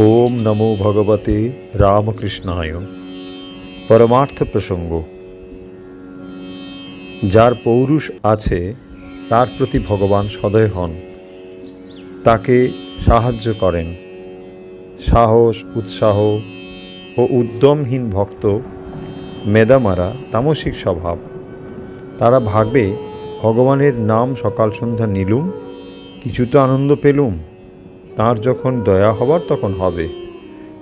ওম নমো ভগবতে রামকৃষ্ণায়। পরমার্থ প্রসঙ্গ। যার পৌরুষ আছে, তার প্রতি ভগবান সদয় হন। তাকে সাহায্য করেন। সাহস, উৎসাহ ও উদ্যমহীন ভক্ত মেদামারা তামসিক স্বভাব। তারা ভাববে ভগবানের নাম সকাল সন্ধ্যা নিলুম কিছু তো আনন্দ পেলুম। তার যখন দয়া হবার তখন হবে।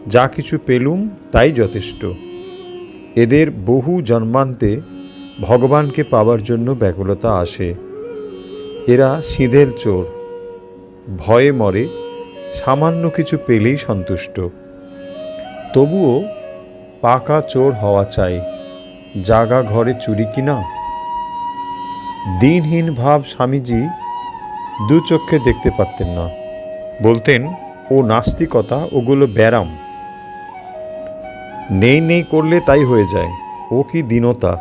যা কিছু পেলুম তাই যথেষ্ট। এদের বহু জন্মান্তে ভগবানকে পাবার জন্য ব্যাকুলতা আসে। এরা সিঁধেল চোর। ভয়ে মরে, সামান্য কিছু পেলেই সন্তুষ্ট। তবুও পাকা চোর হওয়া চাই। জাগা ঘরে চুরি কিনা? দিনহীন ভাব স্বামীজি দু চক্ষে দেখতে পারতেন না। বলতেন, ও নাস্তিকতা, ওগুলো ব্যারাম। নেই নেই করলে তাই হয়ে যায়। ও কি দীনতা?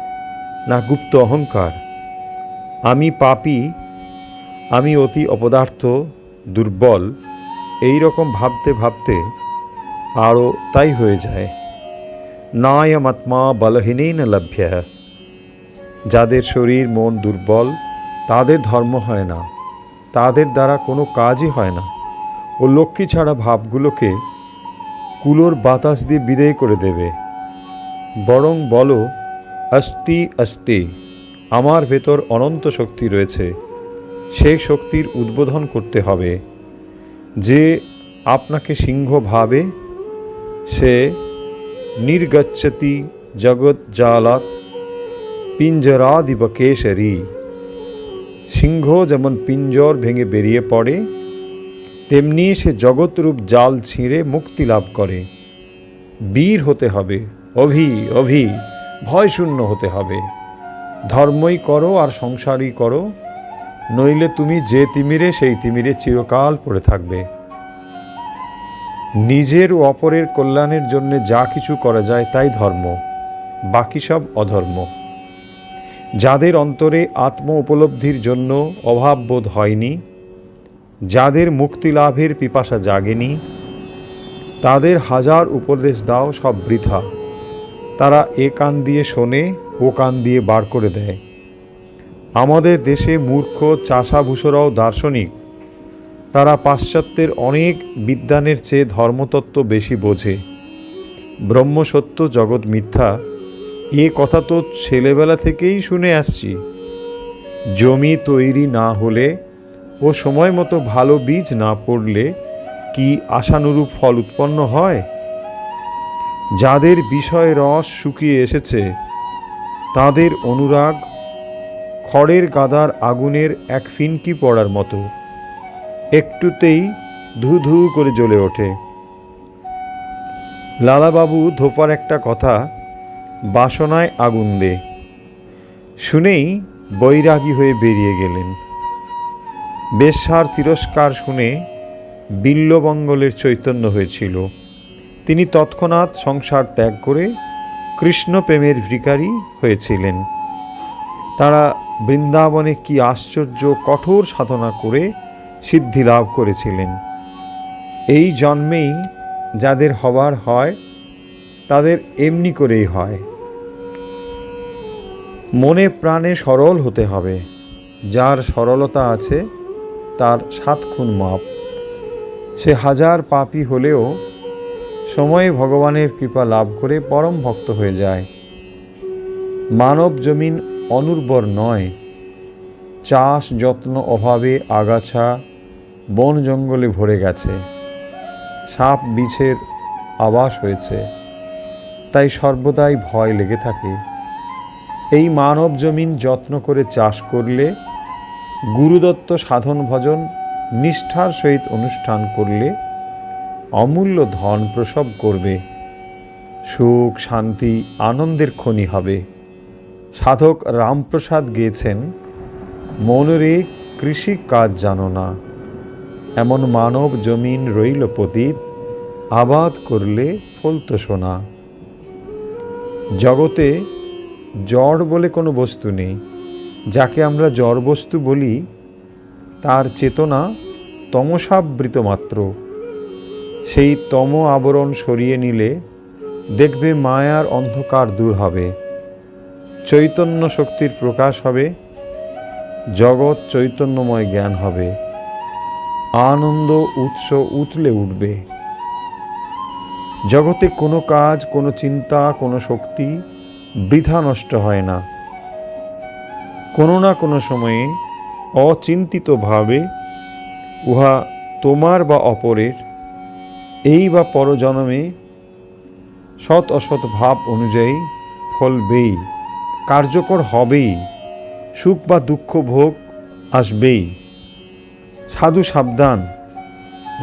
না গুপ্ত অহংকার। আমি পাপি, আমি অতি অপদার্থ, দুর্বল, এই রকম ভাবতে ভাবতে আরও তাই হয়ে যায়। নায়মাত্মা বলহীনেই না লভ্য। যাদের শরীর মন দুর্বল, তাদের ধর্ম হয় না। তাদের দ্বারা কোনো কাজই হয় না। ও লক্ষ্মী ছাড়া ভাবগুলোকে কুলোর বাতাস দিয়ে বিদেয় করে দেবে। বরং বলো অস্তি অস্তি আমার ভেতর অনন্ত শক্তি রয়েছে। সেই শক্তির উদ্বোধন করতে হবে। যে আপনাকে সিংহ ভাবে, সে নির্গচ্ছতি জগৎ জালাত পিঞ্জরাদিব কেশরী সিংহ যেমন পিঞ্জর ভেঙে বেরিয়ে পড়ে তেমনি সে জগৎরূপ জাল ছিঁড়ে মুক্তি লাভ করে। বীর হতে হবে, অভি অভি, ভয়শূন্য হতে হবে। ধর্মই করো আর সংসারই করো, নইলে তুমি যে তিমিরে সেই তিমিরে চিরকাল পড়ে থাকবে। নিজের ও অপরের কল্যাণের জন্য যা কিছু করা যায় তাই ধর্ম, বাকি সব অধর্ম। যাদের অন্তরে আত্ম উপলব্ধির জন্য অভাববোধ হয়নি যাদের মুক্তি লাভের পিপাসা জাগেনি, তাদের হাজার উপদেশ দাও, সব বৃথা। তারা এ কান দিয়ে শোনে, ও কান দিয়ে বার করে দেয়। আমাদের দেশে মূর্খ, চাষাভূষরাও দার্শনিক। তারা পাশ্চাত্যের অনেক বিদ্যানের চেয়ে ধর্মতত্ত্ব বেশি বোঝে। ব্রহ্মসত্য জগৎ মিথ্যা, এ কথা তো ছেলেবেলা থেকেই শুনে আসছি। জমি তৈরি না হলে ও সময় মতো ভালো বীজ না পড়লে কি আশানুরূপ ফল উৎপন্ন হয়? যাদের বিষয় রস শুকিয়ে এসেছে, তাদের অনুরাগ খড়ের গাদার আগুনের এক ফিনকি পড়ার মতো। একটুতেই ধু ধু করে জ্বলে ওঠে। লালাবাবু ধোপার একটা কথা বাসনায় আগুন দে। শুনেই বৈরাগী হয়ে বেরিয়ে গেলেন। বেশ্যার তিরস্কার শুনে বিল্লবঙ্গলের চৈতন্য হয়েছিল। তিনি তৎক্ষণাৎ সংসার ত্যাগ করে কৃষ্ণ প্রেমের ভিকারী হয়েছিলেন। তারা বৃন্দাবনে কি আশ্চর্য, কঠোর সাধনা করে সিদ্ধি লাভ করেছিলেন। এই জন্মেই যাদের হবার হয়, তাদের এমনি করেই হয়। মনে প্রাণে সরল হতে হবে। যার সরলতা আছে তার সাত খুন মাপ। সে হাজার পাপি হলেও সময়ে ভগবানের কৃপা লাভ করে পরম ভক্ত হয়ে যায়। মানব জমিন অনুর্বর নয়। চাষ যত্ন অভাবে আগাছা বন জঙ্গলে ভরে গেছে। সাপ বিছের আবাস হয়েছে। তাই সর্বদাই ভয় লেগে থাকে। এই মানব জমিন যত্ন করে চাষ করলে গুরুদত্ত সাধন ভজন নিষ্ঠার সহিত অনুষ্ঠান করলে অমূল্য ধন প্রসব করবে, সুখ, শান্তি, আনন্দের খনি হবে। সাধক রামপ্রসাদ গেয়েছেন, মনরে কৃষি কাজ জানো না, এমন মানব জমিন রইল পতীত, আবাদ করলে ফলতো সোনা। জগতে জড় বলে কোনো বস্তু নেই যাকে আমরা জড় বস্তু বলি, তার চেতনা তমসাবৃত মাত্র সেই তম আবরণ সরিয়ে নিলে দেখবে মায়ার অন্ধকার দূর হবে, চৈতন্য শক্তির প্রকাশ হবে, জগৎ চৈতন্যময় জ্ঞান হবে, আনন্দ উৎস উতলে উঠবে। জগতে কোনো কাজ, কোনো চিন্তা, কোনো শক্তি বৃথা নষ্ট হয় না। কোনো না কোনো সময়ে অচিন্তিতভাবে উহা তোমার বা অপরের, এই বা পরজন্মে সৎ অসৎ ভাব অনুযায়ী ফলবেই, কার্যকর হবেই, সুখ বা দুঃখ ভোগ আসবেই। সাধু সাবধান,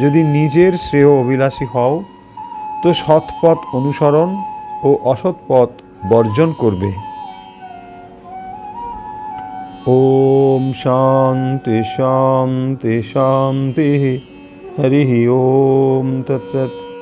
যদি নিজের শ্রেয় অভিলাষী হও, তো সৎ পথ অনুসরণ ও অসৎ পথ বর্জন করবে। ॐ शान्ति शान्ति शान्तिः। हरिः ॐ तत्सत्।